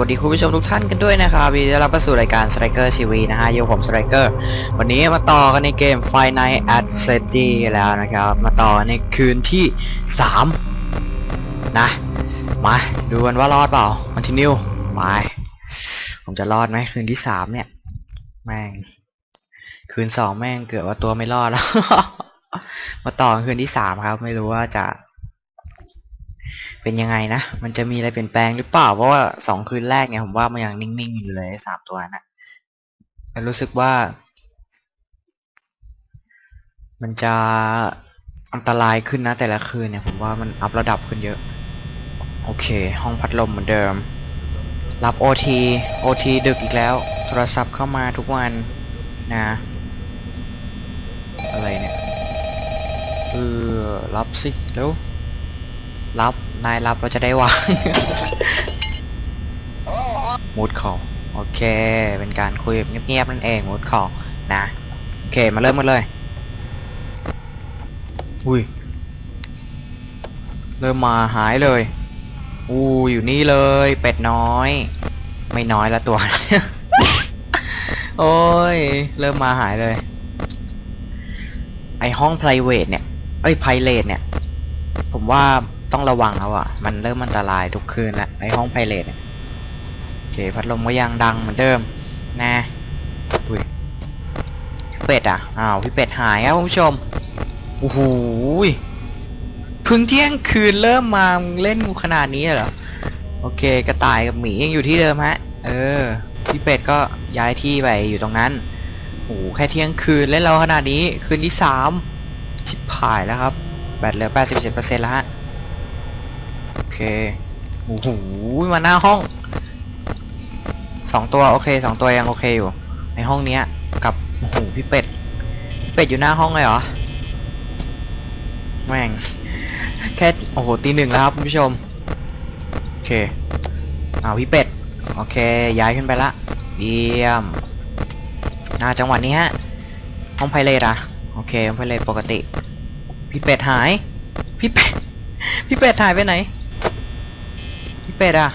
วัสดีคุณผู้ชมทุกท่านกันด้วยนะครับยินดีต้รับเข้าสู่รายการ Striker TV นะฮะอยู่ผม Striker วันนี้มาต่อกันในเกม f i n i g h t at Freddy แล้วนะครับ มาต่อในคืนที่ 3 นะ มาดูกันว่ารอดเปล่า Continue ไปผมจะรอดไหมคืนที่ 3 เนี่ย แม่ง คืน 2 แม่งเกือบว่าตัวไม่รอดแล้ว มาต่อคืนที่ 3 ครับ ไม่รู้ว่าจะ เป็นยังไงนะ มันจะมีอะไรเปลี่ยนแปลงหรือเปล่า เพราะว่าสองคืนแรกเนี่ยผมว่ามันยังนิ่งๆอยู่เลยสามตัวนะแต่รู้สึกว่า มันจะอันตรายขึ้นนะ แต่ละคืนเนี่ยผมว่ามันอัพระดับขึ้นเยอะ โอเค ห้องพัดลมเหมือนเดิม รับ OT OT ดึกอีกแล้ว โทรศัพท์เข้ามาทุกวันนะ อะไรเนี่ยเออรับสิเร็ว รับ นายรับเราจะได้วาง มูดคอโอเค เป็นการคุยแบบเงียบๆนั่นเองมูดคอนะ โอเค มาเริ่มกันเลย อุ้ย เริ่มมาหายเลย อู้อยู่นี่เลย เป็ดน้อย ไม่น้อยละตัวนั้นโอ้ย เริ่มมาหายเลย ไอห้อง private เนี่ย เอ้ย private เนี่ย ผมว่า ต้องระวังแล้วอะ มันเริ่มอันตรายทุกคืนแล้วไอห้องไพเรตเนี่ยโอเคพัดลมก็ยังดังเหมือนเดิมนะอุ้ยพี่เป็ดอะ อ้าว พี่เป็ดหายครับคุณผู้ชมโอ้โหเพึ่งเที่ยงคืนเริ่มมาเล่นกูขนาดนี้เหรอ โอเค กระต่ายกับหมียังอยู่ที่เดิมฮะ เออ พี่เป็ดก็ย้ายที่ไปอยู่ตรงนั้นโอ้โหแค่เที่ยงคืนเล่นเราขนาดนี้คืนที่สามชิบหายแล้วครับ แบตเหลือ87%แล้วฮะ เคโอ้โหมาหน้าห้องสองตัวโอเคสองตัวยังโอเคอยู่ ในห้องเนี้ย กับโอ้โหพี่เป็ด เป็ดอยู่หน้าห้องเลยเหรอ แม่ง แค่โอ้โหตีหนึ่งแล้วครับคุณผู้ชม โอเคเอาพี่เป็ด โอเค ย้ายขึ้นไปละเยี่ยมอ่าจังหวะนี้ฮะ ห้องไพเรตอะโอเคห้องไพเรตปกติ พี่เป็ดหาย พี่เป็ด พี่เป็ดหายไปไหน เป็ดอะ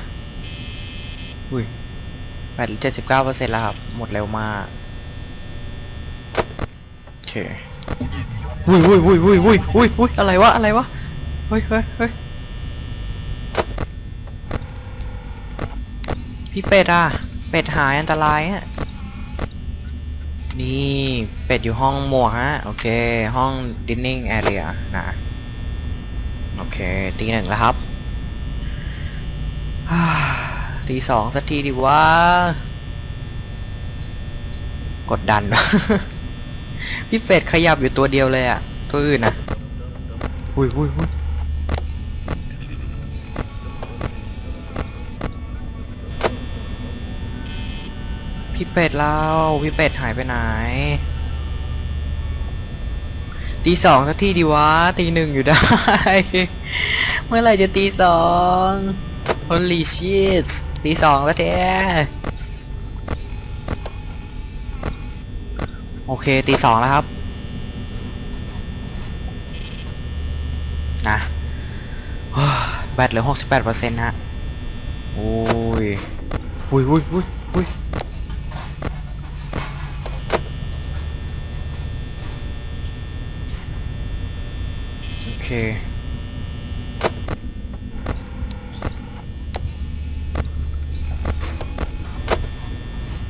อุ้ยแบตเจ็ดสิบเก้าเปอร์เซ็นต์แล้วครับ หมดเร็วมาก โอเคอุ้ยอุ้ยอุ้ยอุ้ยอุ้ยอุ้ยอุ้ยอะไรวะ อะไรวะ เฮ้ยเฮ้ยเฮ้ยพี่เป็ดอะเป็ดหายอันตรายฮะ นี่เป็ดอยู่ห้องหมวกฮะ โอเค ห้อง dining area นะ โอเค ตีหนึ่งแล้วครับ ตีสองสักทีดีว่ากดดัน พี่เป็ดขยับอยู่ตัวเดียวเลยอะตัวอื่นนะอุ้ยอุ้ยอุ้ยพี่เป็ดเราพี่เป็ดหายไปไหนตีสองสักทีดีวะตีหนึ่งอยู่ได้ เมื่อไหร่จะตีสอง Holy shit ตีสองแล้วแท้โอเคตีสองแล้วครับนะแบตเหลือหกสิบแปดเปอร์เซ็นต์ฮะโอ้ยอุ้ยอุ้ยอุ้ยอุ้ยโอเค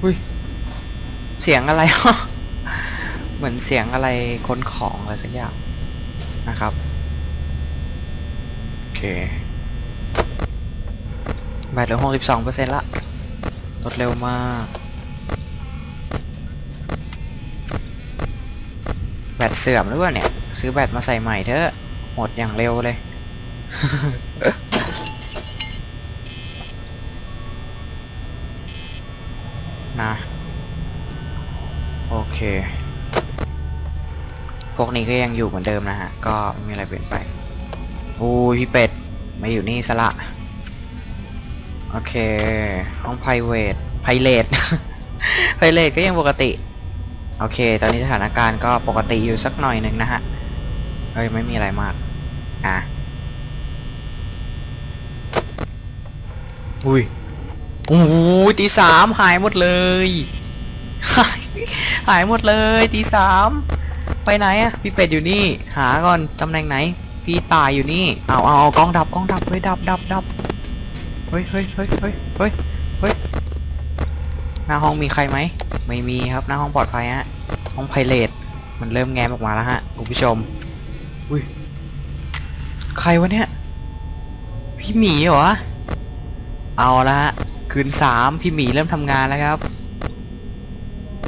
อุ้ย เสียงอะไร เหมือนเสียงอะไรคนของอะไรสักอย่างนะครับ โอเคแบตเหลือหกสิบสองเปอร์เซ็นต์ละลดเร็วมากแบตเสื่อมหรือเปล่าเนี่ย ซื้อแบตมาใส่ใหม่เถอะ หมดอย่างเร็วเลย นะ โอเค พวกนี้ก็ยังอยู่เหมือนเดิมนะฮะ ก็ไม่มีอะไรเปลี่ยนไปอู้พี่เป็ด มาอยู่นี่ซะละ โอเค ห้อง private private private ก็ยังปกติ โอเค ตอนนี้สถานการณ์ก็ปกติอยู่สักหน่อยหนึ่งนะฮะเอ้ยไม่มีอะไรมาก อะ อุ้ย โอ้โหตีสามหายหมดเลย หายหมดเลยตีสามไปไหนอะพี่เป็ดอยู่นี่ หาก่อนตำแหน่งไหน พี่ตายอยู่นี่เอาเอาเอากล้องดับกล้องดับเฮ้ยดับดับดับเฮ้ยเฮ้ยเฮ้ยเฮ้ยเฮ้ยเฮ้ยหน้าห้องมีใครไหมไม่มีครับหน้าห้องปลอดภัยฮะห้องไพเรตมันเริ่มแง้มออกมาแล้วฮะคุณผู้ชมอุ้ยใครวะเนี่ยพี่หมีเหรอเอาละฮะ คืนสามพี่หมีเริ่มทำงานแล้วครับ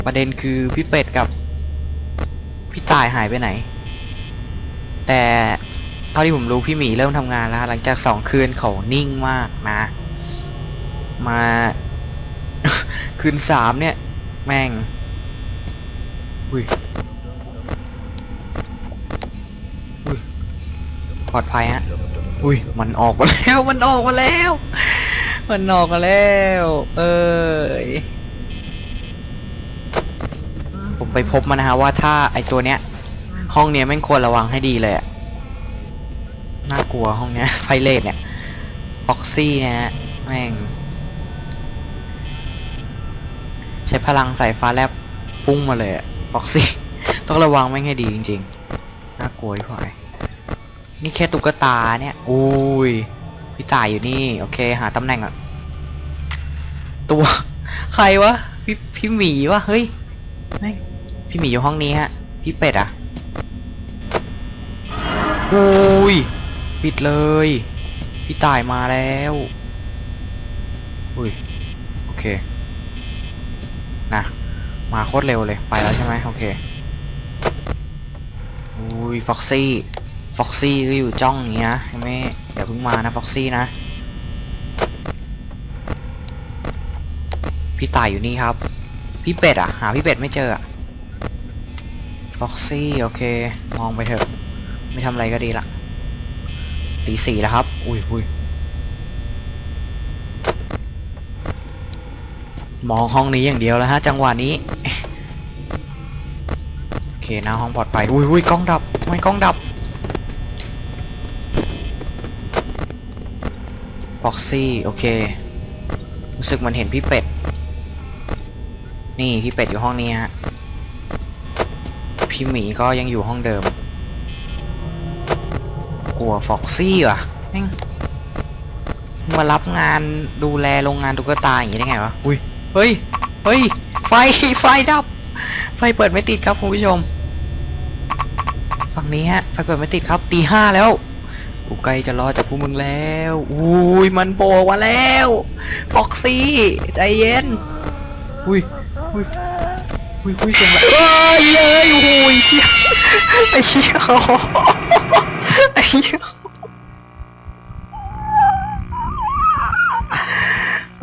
ประเด็นคือพี่เป็ดกับ พี่ตายหายไปไหน แต่เท่าที่ผมรู้พี่หมีเริ่มทำงานแล้ว หลังจากสองคืนเขานิ่งมากนะ มา คืนสามเนี่ย แม่งอุ้ยอุ้ยปลอดภัยฮะอุ้ยมันออกมาแล้วมันออกมาแล้ว มันออกแล้ว เอยผมไปพบมานะฮะว่าถ้าไอตัวเนี้ย ห้องเนี้ยแม่งควรระวังให้ดีเลยอะน่ากลัวห้องเนี้ยไพเรตเนี่ยฟ็อกซี่เนี่ยฮะแม่ง ใช้พลังสายฟ้าแลบพุ่งมาเลยอะฟ็อกซี่ ต้องระวังแม่งให้ดีจริง ๆ น่ากลัวพี่พายนี่แค่ตุ๊กตาเนี่ย อุ้ย พี่ตายอยู่นี่ โอเค หาตำแหน่งอะตัว ใครวะ พี่พี่หมีวะ เฮ้ยแม่พี่หมีอยู่ห้องนี้ฮะ พี่เป็ดอะโอ้ย ปิดเลย พี่ตายมาแล้วอุ้ย โอเค นะ มาโคตรเร็วเลย ไปแล้วใช่ไหมโอเคอุ้ยฟ็อกซี่ ฟ็อกซี่ก็อยู่จ้องอย่างนี้นะใช่ไหมอย่าเพิ่งมานะฟ็อกซี่นะ พี่ตายอยู่นี่ครับ พี่เป็ดอะหาพี่เป็ดไม่เจออะฟ็อกซี่โอเค มองไปเถอะ ไม่ทำอะไรก็ดีละตีสี่แล้วครับ อุ้ยอุ้ยมองห้องนี้อย่างเดียวแล้วฮะ จังหวะนี้ โอเคหน้าห้องปลอดภัยอุ้ยอุ้ยกล้องดับไม่กล้องดับ ฟ็อกซี่โอเค รู้สึกมันเห็นพี่เป็ด นี่พี่เป็ดอยู่ห้องนี้ฮะ พี่หมีก็ยังอยู่ห้องเดิม กลัวฟ็อกซี่ว่ะแม่งมารับงานดูแลโรงงานตุ๊กตาอย่างนี้ได้ไงวะ อุ้ย เฮ้ย เฮ้ย ไฟ ไฟดับ ไฟเปิดไม่ติดครับคุณผู้ชม ฝั่งนี้ฮะ ไฟเปิดไม่ติดครับ ตีห้าแล้ว กูใกล้จะรอดจากพวกมึงแล้ว อุ้ยมันโผล่มาแล้วฟ็อกซี่ใจเย็น อุ้ย อุ้ย อุ้ยอุ้ยเสียงอะไรเอ้ยเอ้ยโอ้ยเชี่ยไอ้เหี้ยไอ้เหี้ย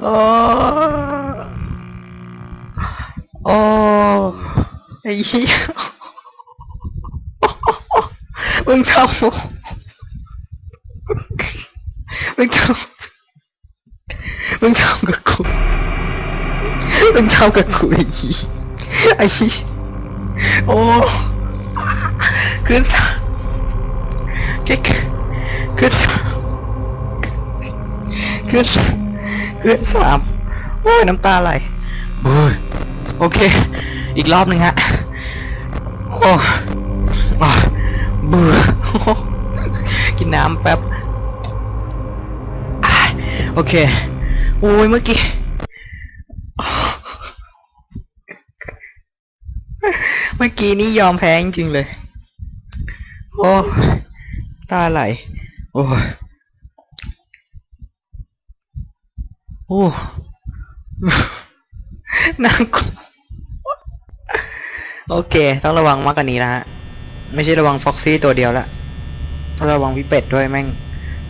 โอ้โอ้ไอ้เหี้ยมึงทำ มึงทำมึงทำกับกูมึงทำกับกูไอ้เหี้ยไอ้ชี้ยโอ้ขึ้นสามเก๊กขึ้นสามขึ้นสามขึ้นสามโอ้ยน้ำตาไหลโอ้ยโอเค อีกรอบหนึ่งฮะโอ้อะเบื่อโอ้กินน้ำแป๊บอะ โอเค โอ้ยเมื่อกี้ เมื่อกี้นี่ยอมแพ้จริงเลย โอ้ ตาไหล โอ้โอ้น่ากลัวโอเค ต้องระวังมากกว่านี้นะฮะ ไม่ใช่ระวังฟ็อกซี่ตัวเดียวละต้องระวังพี่เป็ดด้วยแม่ง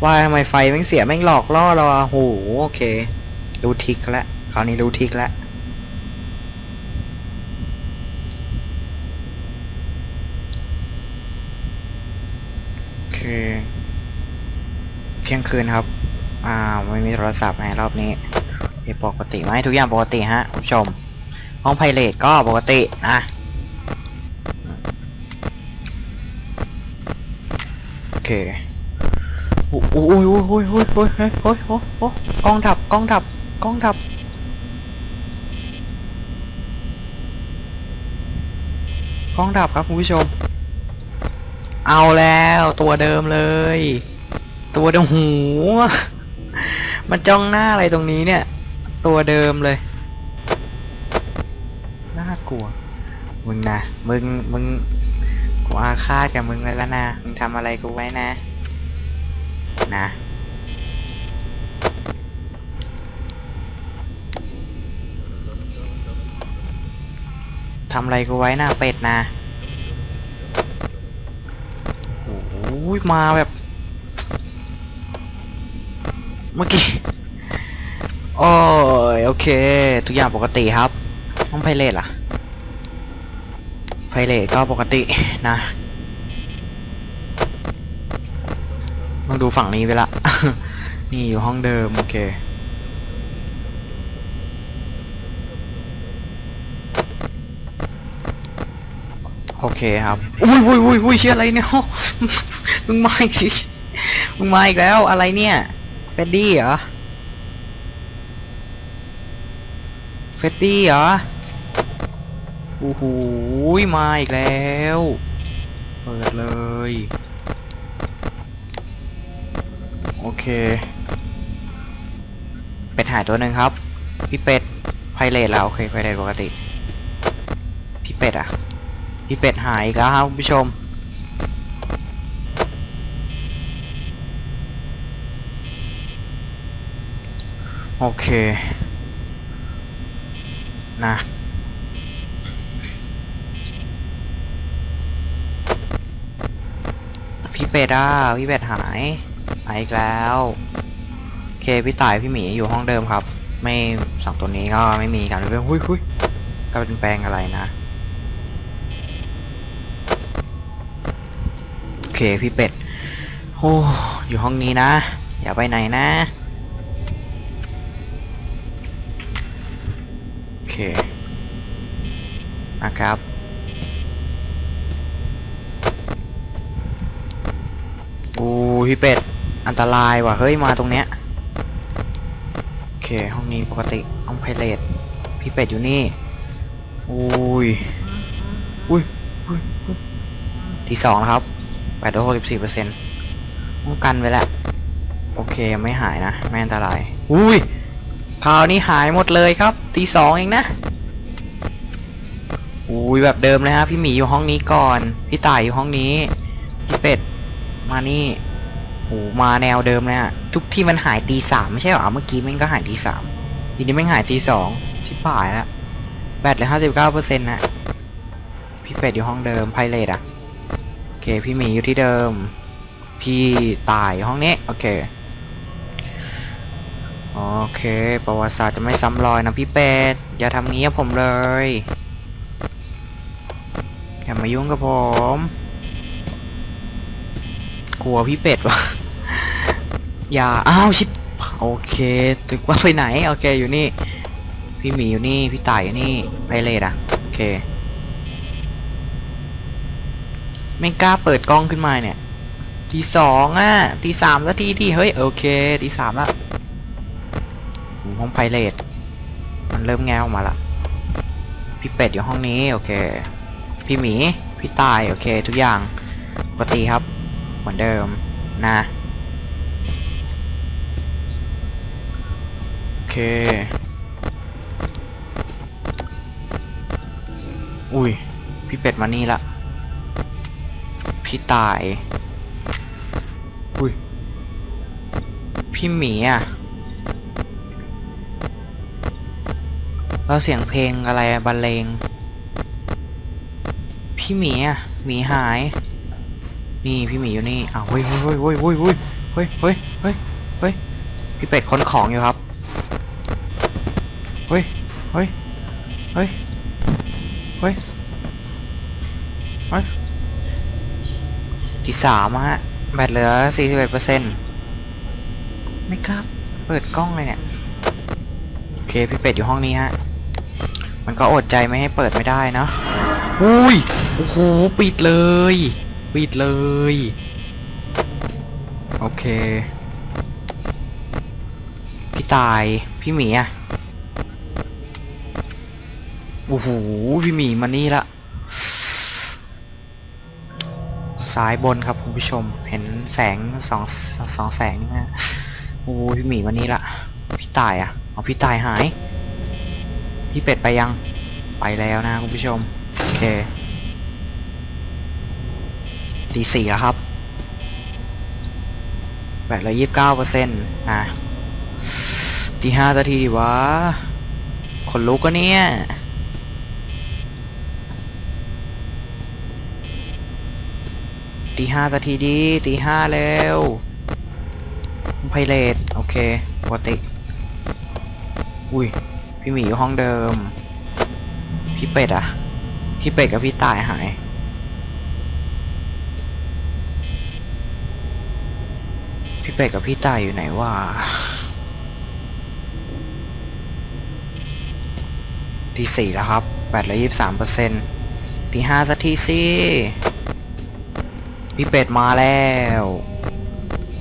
ว่าทำไมไฟแม่งเสียแม่งหลอกล่อเราอะโหโอเครู้ทิกแล้วคราวนี้รู้ทิกแล้วโอเคเที่ยงคืนครับ อ่าไม่มีโทรศัพท์ในรอบนี้มีปกติไหมทุกอย่างปกติฮะคุณผู้ชม ห้องไพเรตก็ปกตินะโอเค โอ้ยโอ้ยโอ้ยโอ้ยโอ้ยโอ้ยโอ้ยโอ้ยกล้องดับกล้องดับกล้องดับกล้องดับครับคุณผู้ชม เอาแล้วตัวเดิมเลย ตัวเดิมหู มันจ้องหน้าอะไรตรงนี้เนี่ย ตัวเดิมเลย น่ากลัว มึงนะมึงมึงกูอาฆาตกับมึงเลยละนะมึงทำอะไรกูไว้นะ นะทำอะไรกูไว้นะเป็ดนะโอ้ยมาแบบ เมื่อกี้ โอ้ยโอเค ทุกอย่างปกติครับห้องไพเรตล่ะไพเรตก็ปกตินะ ต้อง ดูฝั่งนี้ไปละ นี่อยู่ห้องเดิม โอเค โอเคครับ อุ้ยอุ้ยอุ้ยอุ้ยเชื่ออะไรเนี่ย มึงมาอีกสิมึงมาอีกแล้วอะไรเนี่ยเฟดดี้เหรอเฟดดี้เหรอโอ้โหมาอีกแล้ว เปิดเลย เค เป็ดหายตัวหนึ่งครับ พี่เป็ดไพเรตแล้วโอเคไพเรตปกติ พี่เป็ดอะ พี่เป็ดหายอีกแล้วครับคุณผู้ชม โอเค นะพี่เป็ดอะพี่เป็ดหายาอีกแล้วโอเคพี่ต่ายพี่หมีอยู่ห้องเดิมครับ ไม่สองตัวนี้ก็ไม่มีการเรื่องหุ้ยหุ้ยก็เป็นแปลงอะไรนะโอเคพี่เป็ดโอ้อยู่ห้องนี้นะ อย่าไปไหนนะโอเคนะครับโอ้พี่เป็ด อันตรายว่ะ เฮ้ย มาตรงเนี้ย โอเค ห้องนี้ปกติ ห้องไพเรตพี่เป็ดอยู่นี่ อุ้ย อุ้ยอุ้ยที่สองแล้วครับแปดร้อยหกสิบสี่เปอร์เซ็นต์ป้องกันไว้แหละโอเค ไม่หายนะ ไม่อันตราย อุ้ยคราวนี้หายหมดเลยครับตีสองเองนะอุ้ยแบบเดิมเลยฮะพี่หมีอยู่ห้องนี้ก่อน พี่ต่ายอยู่ห้องนี้ พี่เป็ด มานี่ โอ้มาแนวเดิมเลยฮะทุกที่มันหายตีสามไม่ใช่หรอเมื่อกี้มันก็หายตีสามทีนี้มันหายตีสองชิบหายแล้วแบตเหลือห้าสิบเก้าเปอร์เซ็นต์นะพี่เป็ดอยู่ห้องเดิมไพเรตอะโอเค พี่หมีอยู่ที่เดิม พี่ตายห้องนี้โอเคโอเค ประวัติศาสตร์จะไม่ซ้ำรอยนะพี่เป็ดอย่าทำงี้กับผมเลยอย่ามายุ่งกับผมกลัวพี่เป็ดวะ อย่าอ้าวชิบโอเคถึกว่าไปไหนโอเคอยู่นี่ พี่หมีอยู่นี่พี่ต่ายอยู่นี่ไพเรตอะโอเค ไม่กล้าเปิดกล้องขึ้นมาเนี่ยทีสองอะทีสามแล้วทีที่เฮ้ยโอเคทีสามละโอ้ห้องไพเรตมันเริ่มแงวมาละพี่เป็ดอยู่ห้องนี้โอเค พี่หมีพี่ตายโอเค ทุกอย่างปกติครับ เหมือนเดิมนะ โอ เค อุ้ย พี่เป็ดมานี่ละ พี่ตาย อุ้ย พี่หมีอะแล้วเสียงเพลงอะไรบรรเลง พี่หมีอะหมีหาย นี่พี่หมีอยู่นี่อ้าวเฮ้ยเฮ้ยเฮ้ยเฮ้ยเฮ้ยเฮ้ยเฮ้ยเฮ้ยเฮ้ยเฮ้ยพี่เป็ดค้นของอยู่ครับ เฮ้ย เฮ้ย เฮ้ย เฮ้ยที่สามอะฮะ แบตเหลือสี่สิบเอ็ดเปอร์เซ็นต์ไม่กล้าเปิดกล้องเลยเนี่ย โอเค พี่เป็ดอยู่ห้องนี้ฮะ มันก็อดใจไม่ให้เปิดไม่ได้เนาะอุ้ย โอ้โห ปิดเลย ปิดเลย โอเค พี่ตาย พี่หมีอะโอ้โหพี่หมีมานี่ละซ้ายบนครับคุณผู้ชม เห็นแสงสองสองแสงนะโอ้ยพี่หมีวันนี้ละพี่ตายอะเอาพี่ตายหาย พี่เป็ดไปยังไปแล้วนะคุณผู้ชม โอเคตีสี่แล้วครับแบตละยี่สิบเก้าเปอร์เซ็นต์นะตีห้านาทีดีวะขนลุกก็เนี่ย ตีห้าสักทีดีตีห้าแล้วไพเรตโอเคปกติ อุ้ย พี่หมีอยู่ห้องเดิม พี่เป็ดอะพี่เป็ดกับพี่ตายหาย พี่เป็ดกับพี่ตายอยู่ไหนวะตีสี่แล้วครับแบตเหลือยี่สิบสามเปอร์เซ็นต์ตีห้าสักทีสิ พี่เป็ดมาแล้ว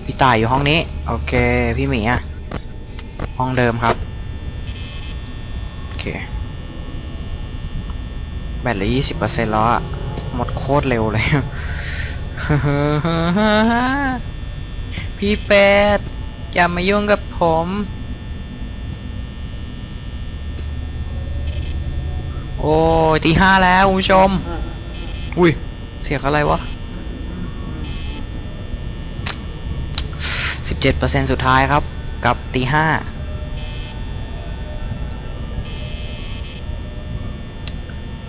พี่ตายอยู่ห้องนี้ โอเค พี่หมีอะห้องเดิมครับ โอเค แบตเหลือยี่สิบเปอร์เซ็นต์แล้วอะหมดโคตรเร็วเลย พี่เป็ด อย่ามายุ่งกับผมโอ้ยตีห้าแล้วคุณผู้ชม อุ้ย เสียงอะไรวะ สิบเจ็ดเปอร์เซ็นสุดท้ายครับกับตีห้า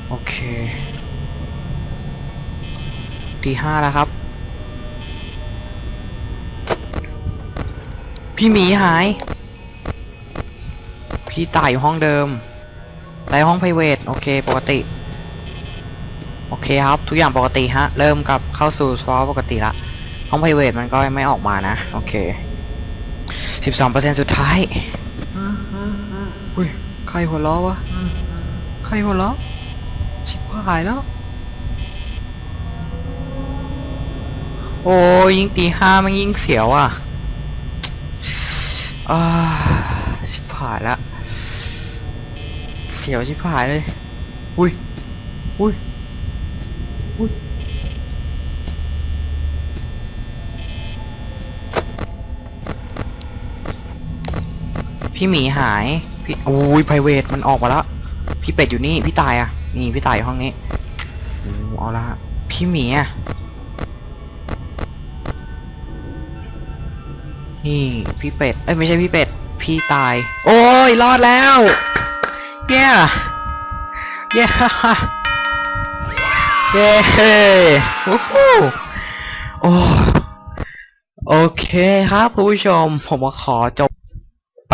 โอเคตีห้าแล้วครับ พี่หมีหาย พี่ตายอยู่ห้องเดิมไปห้อง p r i v a t โอเคปกติ โอเคครับ ทุกอย่างปกติฮะ เริ่มกลับเข้าสู่สภาวะปกติละ ห้อง p r i v a t มันก็ไม่ออกมานะ โอเค12%สุดท้ายอุ้ยใครหัวล้อวะใครหัวล้อชิบหายแล้ว โอ้ยยิ่งตีห้ามันยิ่งเสียวอะอ่าชิบหายละเสียวชิบหายเลยอุ้ยอุ้ยอุ้ย พี่หมีหาย พี่โอ้ยไพรเวทมันออกมาแล้วพี่เป็ดอยู่นี่ พี่ตายอะ นี่พี่ตายอยู่ห้องนี้โอ้เอาละพี่หมีอะ นี่พี่เป็ด เอ้ยไม่ใช่พี่เป็ด พี่ตาย โอ้ยรอดแล้ว เย้เย้เย้วู้ฮู้โอ้โอเคครับผู้ชม ผมขอจบ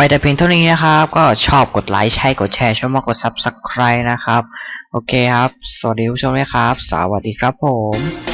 ไปแต่เพียงเท่านี้นะครับ ก็ชอบกดไลค์ใช่กดแชร์ช่วยมากกด Subscribe นะครับ โอเคครับ สวัสดีผู้ชมด้วยครับ สวัสดีครับผม